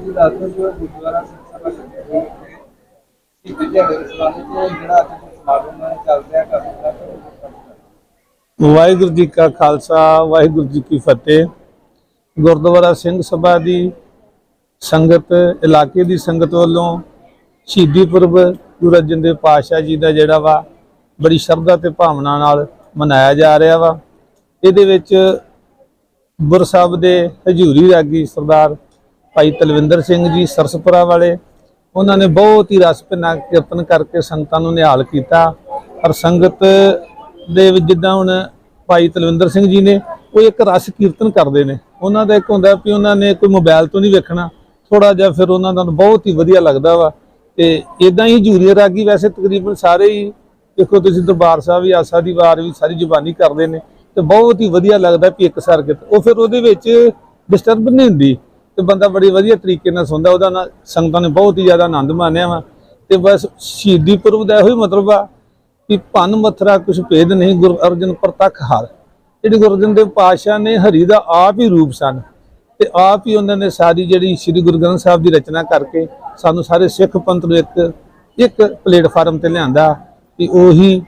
ਜੀ ਦੱਸ ਦਿਓ ਜੋ ਗੁਰਦੁਆਰਾ ਸਿੰਘ ਸਭਾ ਦੇ ਵਿੱਚ ਇਹ ਦਿਹਾੜੇ ਦੇ ਜਿਹੜਾ ਅੱਜ ਸਮਾਗਮ ਚੱਲ ਰਿਹਾ ਕਰ ਰਿਹਾ ਵਾਹਿਗੁਰੂ ਜੀ ਕਾ ਖਾਲਸਾ, ਵਾਹਿਗੁਰੂ ਜੀ ਕੀ ਫਤਿਹ। ਗੁਰਦੁਆਰਾ ਸਿੰਘ ਸਭਾ ਦੀ ਸੰਗਤ, ਇਲਾਕੇ ਦੀ ਸੰਗਤ ਵੱਲੋਂ ਸ਼ਹੀਦੀ ਪੁਰਬ ਗੁਰੂ ਅਰਜਨ ਦੇਵ ਪਾਤਸ਼ਾਹ ਜੀ ਦਾ ਜਿਹੜਾ ਵਾ, ਬੜੀ ਸ਼ਰਧਾ ਤੇ ਭਾਵਨਾ ਨਾਲ ਮਨਾਇਆ ਜਾ ਰਿਹਾ ਵਾ। ਇਹਦੇ ਵਿੱਚ ਗੁਰ ਸਾਹਿਬ ਦੇ ਹਜੂਰੀ ਰਾਗੀ ਸਰਦਾਰ ਭਾਈ ਤਲਵਿੰਦਰ ਸਿੰਘ ਜੀ ਸਰਸਪੁਰਾ ਵਾਲੇ, ਉਹਨਾਂ ਨੇ ਬਹੁਤ ਹੀ ਰਸ ਭਿੰਨਾ ਕੀਰਤਨ ਕਰਕੇ ਸੰਗਤਾਂ ਨੂੰ ਨਿਹਾਲ ਕੀਤਾ। ਔਰ ਸੰਗਤ ਦੇ ਵਿੱਚ ਜਿੱਦਾਂ ਹੁਣ ਭਾਈ ਤਲਵਿੰਦਰ ਸਿੰਘ ਜੀ ਨੇ, ਉਹ ਇੱਕ ਰਸ ਕੀਰਤਨ ਕਰਦੇ ਨੇ। ਉਹਨਾਂ ਦਾ ਇੱਕ ਹੁੰਦਾ ਵੀ ਉਹਨਾਂ ਨੇ ਕੋਈ ਮੋਬਾਈਲ ਤੋਂ ਨਹੀਂ ਵੇਖਣਾ। ਥੋੜਾ ਜਿਹਾ ਫਿਰ ਉਹਨਾਂ ਦਾ ਬਹੁਤ ਹੀ ਵਧੀਆ ਲੱਗਦਾ ਵਾ। ਤੇ ਇਦਾਂ ਹੀ ਜੂਰੀਅਰ ਰਾਗੀ ਵੈਸੇ ਤਕਰੀਬਨ ਸਾਰੇ ਹੀ। ਦੇਖੋ ਤੁਸੀਂ ਦਰਬਾਰ ਸਾਹਿਬ ਵੀ, ਆਸਾ ਦੀ ਵਾਰ ਵੀ ਸਾਰੀ ਜ਼ੁਬਾਨੀ ਕਰਦੇ ਨੇ। ਤੇ ਬਹੁਤ ਹੀ ਵਧੀਆ ਲੱਗਦਾ ਵੀ ਇੱਕ ਸਰਕਤ ਉਹ ਫਿਰ ਉਹਦੇ ਵਿੱਚ ਡਿਸਟਰਬ ਨਹੀਂ ਹੁੰਦੀ। ਤੇ ਬੰਦਾ ਬੜੀ ਵਧੀਆ ਤਰੀਕੇ ਨਾਲ ਸੁਣਦਾ ਉਹਦਾ ਨਾਲ ਸੰਗਤਾਂ ਨੇ ਬਹੁਤ ਹੀ ਜ਼ਿਆਦਾ ਆਨੰਦ ਮਾਣਿਆ ਵਾ। ਤੇ ਬਸ ਸ਼ਹੀਦੀ ਪੁਰਬ ਦਾ ਇਹੋ ਹੀ ਮਤਲਬ ਆ ਕਿ ਭੰਨ ਮਥਰਾ ਕੁਛ ਭੇਦ ਨਹੀਂ, ਗੁਰੂ ਅਰਜਨ ਪ੍ਰਤੱਖ ਹਾਰ। ਜਿਹੜੇ ਗੁਰੂ ਅਰਜਨ ਦੇਵ ਪਾਤਸ਼ਾਹ ਨੇ ਹਰੀ ਦਾ ਆਪ ਹੀ ਰੂਪ ਸਨ ਤੇ ਆਪ ਹੀ ਉਹਨਾਂ ਨੇ ਸਾਰੀ ਜਿਹੜੀ ਸ੍ਰੀ ਗੁਰੂ ਗ੍ਰੰਥ ਸਾਹਿਬ ਦੀ ਰਚਨਾ ਕਰਕੇ ਸਾਨੂੰ ਸਾਰੇ ਸਿੱਖ ਪੰਥ ਨੂੰ ਇੱਕ ਇੱਕ ਪਲੇਟਫਾਰਮ ਤੇ ਲਿਆਂਦਾ ਕਿ ਉਹੀ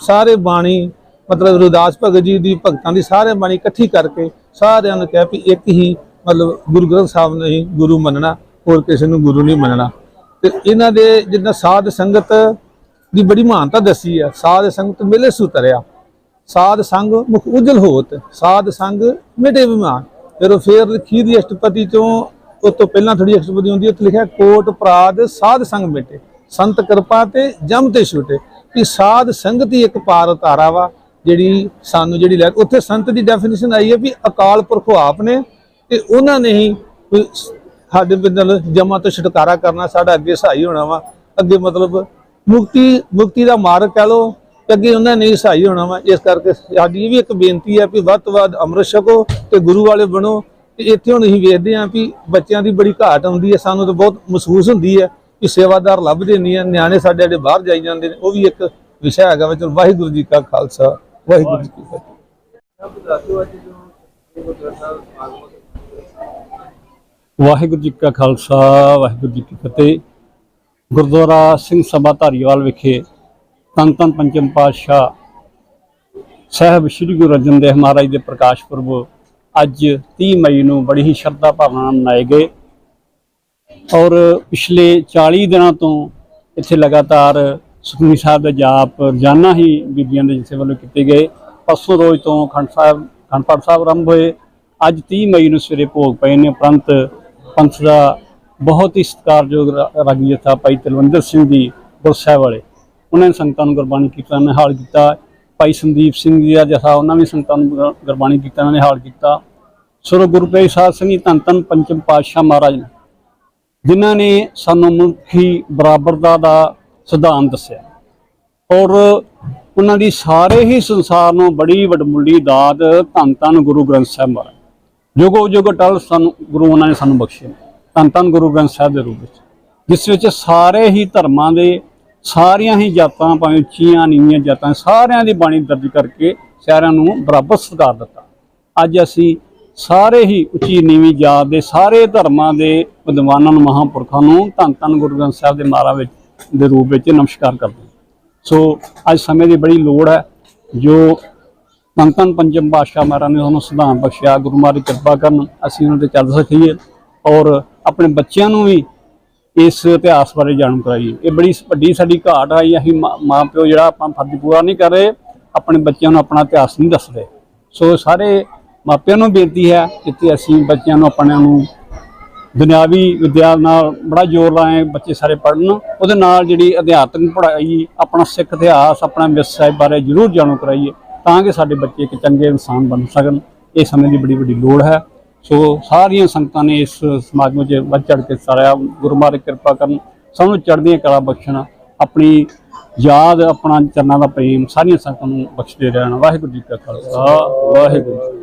ਸਾਰੇ ਬਾਣੀ, ਮਤਲਬ ਰੁਦਾਸ ਭਗਤ ਜੀ ਦੀ ਭਗਤਾਂ ਦੀ ਸਾਰੇ ਬਾਣੀ ਇਕੱਠੀ ਕਰਕੇ ਸਾਰਿਆਂ ਨੂੰ ਕਿਹਾ ਵੀ ਇੱਕ ਹੀ ਮਤਲਬ ਗੁਰੂ ਗ੍ਰੰਥ ਸਾਹਿਬ ਨੂੰ ਹੀ ਗੁਰੂ ਮੰਨਣਾ, ਹੋਰ ਕਿਸੇ ਨੂੰ ਗੁਰੂ ਨਹੀਂ ਮੰਨਣਾ। ਤੇ ਇਹਨਾਂ ਦੇ ਜਿੱਦਾਂ ਸਾਧ ਸੰਗਤ ਦੀ ਬੜੀ ਮਹਾਨਤਾ ਦੱਸੀ ਆ, ਸਾਧ ਸੰਗਤ ਮਿਲੇ ਸੁਤਰਿਆ ਸਾਧ ਸੰਗ ਮੁਖ ਉਜਲ ਹੋਤ ਸਾਧ ਸੰਗ ਮਿਟੇ ਬਿਮਾਨ। ਫਿਰ ਉਹ ਫੇਰ ਅਸ਼ਟਪਤੀ ਚੋਂ, ਉਸ ਤੋਂ ਪਹਿਲਾਂ ਥੋੜੀ ਅਸ਼ਟਪਤੀ ਹੁੰਦੀ ਹੈ ਤੇ ਲਿਖਿਆ, ਕੋਟ ਅਪਰਾਧ ਸਾਧ ਸੰਗ ਮਿਟੇ, ਸੰਤ ਕਿਰਪਾ ਤੇ ਜਮ ਤੇ ਛੁਟੇ। ਕਿ ਸਾਧ ਸੰਗਤ ਹੀ ਇੱਕ ਪਾਰ ਉਤਾਰਾ ਵਾ, ਜਿਹੜੀ ਸਾਨੂੰ ਜਿਹੜੀ ਲੈ ਉੱਥੇ ਸੰਤ ਦੀ ਡੈਫੀਨੇਸ਼ਨ ਆਈ ਹੈ ਵੀ ਅਕਾਲ ਪੁਰਖ ਆਪ ਨੇ ਤੇ ਉਹਨਾਂ ਨੇ ਹੀ ਸਾਡੇ ਬਿੰਦਲ ਜਮਾ ਤੋਂ ਛੁਟਕਾਰਾ ਕਰਨਾ ਸਾਡਾ ਅੱਗੇ ਸਹਾਈ ਹੋਣਾ ਵਾ। ਅੱਗੇ ਮਤਲਬ ਮੁਕਤੀ ਮੁਕਤੀ ਦਾ ਮਾਰਗ ਕਹ ਲੋ ਅੱਗੇ ਉਹਨਾਂ ਨੇ ਸਹਾਈ ਹੋਣਾ ਵਾ। ਇਸ ਕਰਕੇ ਸਾਡੀ ਇਹ ਵੀ ਇੱਕ ਬੇਨਤੀ ਹੈ ਵੀ ਵੱਧ ਤੋਂ ਵੱਧ ਅੰਮ੍ਰਿਤ ਛਕੋ ਤੇ ਗੁਰੂ ਵਾਲੇ ਬਣੋ। ਤੇ ਇੱਥੇ ਹੁਣ ਅਸੀਂ ਵੇਖਦੇ ਹਾਂ ਵੀ ਬੱਚਿਆਂ ਦੀ ਬੜੀ ਘਾਟ ਆਉਂਦੀ ਹੈ। ਸਾਨੂੰ ਤਾਂ ਬਹੁਤ ਮਹਿਸੂਸ ਹੁੰਦੀ ਹੈ ਕਿ ਸੇਵਾਦਾਰ ਲੱਭਦੇ ਨਹੀਂ ਆ ਨਿਆਣੇ ਸਾਡੇ ਜਿਹੜੇ ਬਾਹਰ ਜਾਈ ਜਾਂਦੇ ਨੇ, ਉਹ ਵੀ ਇੱਕ ਵਿਸ਼ਾ ਹੈਗਾ ਵਾ। ਵਾਹਿਗੁਰੂ ਜੀ ਕਾ ਖਾਲਸਾ, ਵਾਹਿਗੁਰੂ ਜੀ ਕੀ ਫਤਿਹ। ਵਾਹਿਗੁਰੂ ਜੀ ਕਾ ਖਾਲਸਾ, ਵਾਹਿਗੁਰੂ ਜੀ ਕੀ ਫਤਿਹ। ਗੁਰਦੁਆਰਾ ਸਿੰਘ ਸਭਾ ਧਾਰੀਵਾਲ ਵਿਖੇ ਤਨ ਤਨ ਪੰਚਮ ਪਾਤਸ਼ਾਹ ਸਾਹਿਬ ਸ੍ਰੀ ਗੁਰੂ ਅਰਜਨ ਦੇਵ ਮਹਾਰਾਜ ਦੇ ਪ੍ਰਕਾਸ਼ ਪੁਰਬ ਅੱਜ 30 ਮਈ ਨੂੰ ਬੜੀ ਹੀ ਸ਼ਰਧਾ ਭਾਵਨਾ ਨਾਲ ਮਨਾਏ ਗਏ। ਔਰ ਪਿਛਲੇ 40 ਦਿਨਾਂ ਤੋਂ ਇੱਥੇ ਲਗਾਤਾਰ ਸੁਖਮਨੀ ਸਾਹਿਬ ਦਾ ਜਾਪ ਰੋਜ਼ਾਨਾ ਹੀ ਬੀਬੀਆਂ ਦੇ ਜਿਸੇ ਵੱਲੋਂ ਕੀਤੇ ਗਏ। ਪਰਸੋਂ ਰੋਜ਼ ਤੋਂ ਖੰਡ ਸਾਹਿਬ, ਖੰਡ ਪਾਠ ਸਾਹਿਬ ਆਰੰਭ ਹੋਏ। ਅੱਜ 30 ਮਈ ਨੂੰ ਸਵੇਰੇ ਭੋਗ ਪਏ ਨੇ, ਉਪਰੰਤ ਪੰਥ ਦਾ ਬਹੁਤ ਹੀ ਸਤਿਕਾਰਯੋਗ ਰਾਗੀ ਜਥਾ ਭਾਈ ਤਲਵੰਦਰ ਸਿੰਘ ਜੀ ਗੁਰਸਾਹਿਬ ਵਾਲੇ। ਉਹਨਾਂ ਨੇ ਸੰਗਤਾਂ ਨੂੰ ਗੁਰਬਾਣੀ ਕੀਤਾ ਨਿਹਾਲ ਕੀਤਾ। ਭਾਈ ਸੰਦੀਪ ਸਿੰਘ ਜੀ ਦਾ ਜਥਾ ਉਹਨਾਂ ਵੀ ਸੰਗਤਾਂ ਨੂੰ ਗੁਰਬਾਣੀ ਕੀਤਾ ਉਹਨਾਂ ਨੇ ਨਿਹਾਲ ਕੀਤਾ। ਸ੍ਰੀ ਗੁਰੂ ਤੇਗ ਸਾਹਿਬ ਸਿੰਘ ਜੀ ਧੰਨ ਧੰਨ ਪੰਚਮ ਪਾਤਸ਼ਾਹ ਮਹਾਰਾਜ ਨੇ, ਜਿਨ੍ਹਾਂ ਨੇ ਸਾਨੂੰ ਮੁਖੀ ਬਰਾਬਰਤਾ ਦਾ ਸਿਧਾਂਤ ਦੱਸਿਆ। ਔਰ ਉਹਨਾਂ ਦੀ ਸਾਰੇ ਹੀ ਸੰਸਾਰ ਨੂੰ ਬੜੀ ਵਡਮੁੱਲੀ ਦਾਤ ਧੰਨ ਧੰਨ ਗੁਰੂ ਗ੍ਰੰਥ ਸਾਹਿਬ ਮਹਾਰਾਜ। ਜੁਗੋ ਜੁਗ ਟਲ ਸਾਨੂੰ ਗੁਰੂ ਉਹਨਾਂ ਨੇ ਸਾਨੂੰ ਬਖਸ਼ੇ। ਨੇ। ਧੰਨ ਧੰਨ ਗੁਰੂ ਗ੍ਰੰਥ ਸਾਹਿਬ ਦੇ ਰੂਪ ਵਿੱਚ। ਜਿਸ ਵਿੱਚ ਸਾਰੇ ਹੀ ਧਰਮਾਂ ਦੇ, ਸਾਰੀਆਂ ਹੀ ਜਾਤਾਂ ਭਾਵੇਂ ਉੱਚੀਆਂ ਨੀਵੀਆਂ ਜਾਤਾਂ, ਸਾਰਿਆਂ ਦੀ ਬਾਣੀ ਦਰਜ ਕਰਕੇ ਸਾਰਿਆਂ ਨੂੰ ਬਰਾਬਰ ਸਤਿਕਾਰ ਦਿੱਤਾ। ਅੱਜ ਅਸੀਂ ਸਾਰੇ ਹੀ ਉੱਚੀ, ਨੀਵੀਂ ਜਾਤ ਦੇ, ਸਾਰੇ ਧਰਮਾਂ ਦੇ ਵਿਦਵਾਨਾਂ ਨੂੰ ਮਹਾਂਪੁਰਖਾਂ ਨੂੰ ਧੰਨ ਧੰਨ ਗੁਰੂ ਗ੍ਰੰਥ ਸਾਹਿਬ ਦੇ ਮਹਾਰਾਜ ਵਿੱਚ, ਦੇ ਰੂਪ ਵਿੱਚ ਨਮਸਕਾਰ ਕਰਦੇ ਸੋ ਅੱਜ ਸਮੇਂ ਦੀ ਬੜੀ ਲੋੜ ਹੈ ਜੋ ਧੰਨ ਧੰਨ ਪੰਜਮ ਪਾਤਸ਼ਾਹ ਮਹਾਰਾਜ ਨੇ ਸਾਨੂੰ ਸਿਧਾਂਤ ਬਖਸ਼ਿਆ, ਗੁਰੂ ਮਹਾਰਾਜ ਕਿਰਪਾ ਕਰਨ ਅਸੀਂ ਉਹਨਾਂ ਤੇ ਚੱਲ ਸਕੀਏ ਔਰ ਆਪਣੇ ਬੱਚਿਆਂ ਨੂੰ ਵੀ ਇਸ ਇਤਿਹਾਸ ਬਾਰੇ ਜਾਣੂ ਕਰਾਈਏ। ਇਹ ਬੜੀ ਵੱਡੀ ਸਾਡੀ ਘਾਟ ਆਈ, ਅਸੀਂ ਮਾਂ- ਮਾਂ ਪਿਓ ਜਿਹੜਾ ਆਪਾਂ ਫਰਜ਼ ਪੂਰਾ ਨਹੀਂ ਕਰ ਰਹੇ, ਆਪਣੇ ਬੱਚਿਆਂ ਨੂੰ ਆਪਣਾ ਇਤਿਹਾਸ ਨਹੀਂ ਦੱਸ ਰਹੇ। ਸੋ ਸਾਰੇ ਮਾਪਿਆਂ ਨੂੰ ਬੇਨਤੀ ਹੈ ਕਿ ਅਸੀਂ ਬੱਚਿਆਂ ਨੂੰ, ਆਪਣਿਆਂ ਨੂੰ ਦੁਨਿਆਵੀ ਵਿਦਿਆ ਨਾਲ ਬੜਾ ਜ਼ੋਰ ਲਾਏ, ਬੱਚੇ ਸਾਰੇ ਪੜ੍ਹਨ। ਉਹਦੇ ਨਾਲ ਜਿਹੜੀ ਅਧਿਆਤਮਿਕ ਪੜ੍ਹਾਈ, ਆਪਣਾ ਸਿੱਖ ਇਤਿਹਾਸ, ਆਪਣਾ ਵਿਰਸਾ ਬਾਰੇ ਜ਼ਰੂਰ ਜਾਣੂ ਕਰਾਈਏ। ਤਾਂ ਕਿ ਸਾਡੇ ਬੱਚੇ ਇੱਕ ਚੰਗੇ ਇਨਸਾਨ ਬਣ ਸਕਣ। ਇਹ ਸਮੇਂ ਦੀ ਬੜੀ ਵੱਡੀ ਲੋੜ ਹੈ। ਸੋ ਸਾਰੀਆਂ ਸੰਗਤਾਂ ਨੇ ਇਸ ਸਮਾਜ ਵਿੱਚ ਵੱਧ ਚੜ੍ਹ ਕੇ ਸਾਰਿਆ ਗੁਰੂ ਮਹਾਰਾਜ ਕਿਰਪਾ ਕਰਨ, ਸਭ ਨੂੰ ਚੜ੍ਹਦੀਆਂ ਕਲਾ ਬਖਸ਼ਣ, ਆਪਣੀ ਯਾਦ, ਆਪਣਾ ਚਰਨਾਂ ਦਾ ਪ੍ਰੇਮ ਸਾਰੀਆਂ ਸੰਗਤਾਂ ਨੂੰ ਬਖਸ਼ਦੇ ਰਹਿਣ। ਵਾਹਿਗੁਰੂ ਜੀ ਕਾ ਖਾਲਸਾ, ਵਾਹਿਗੁਰੂ ਜੀ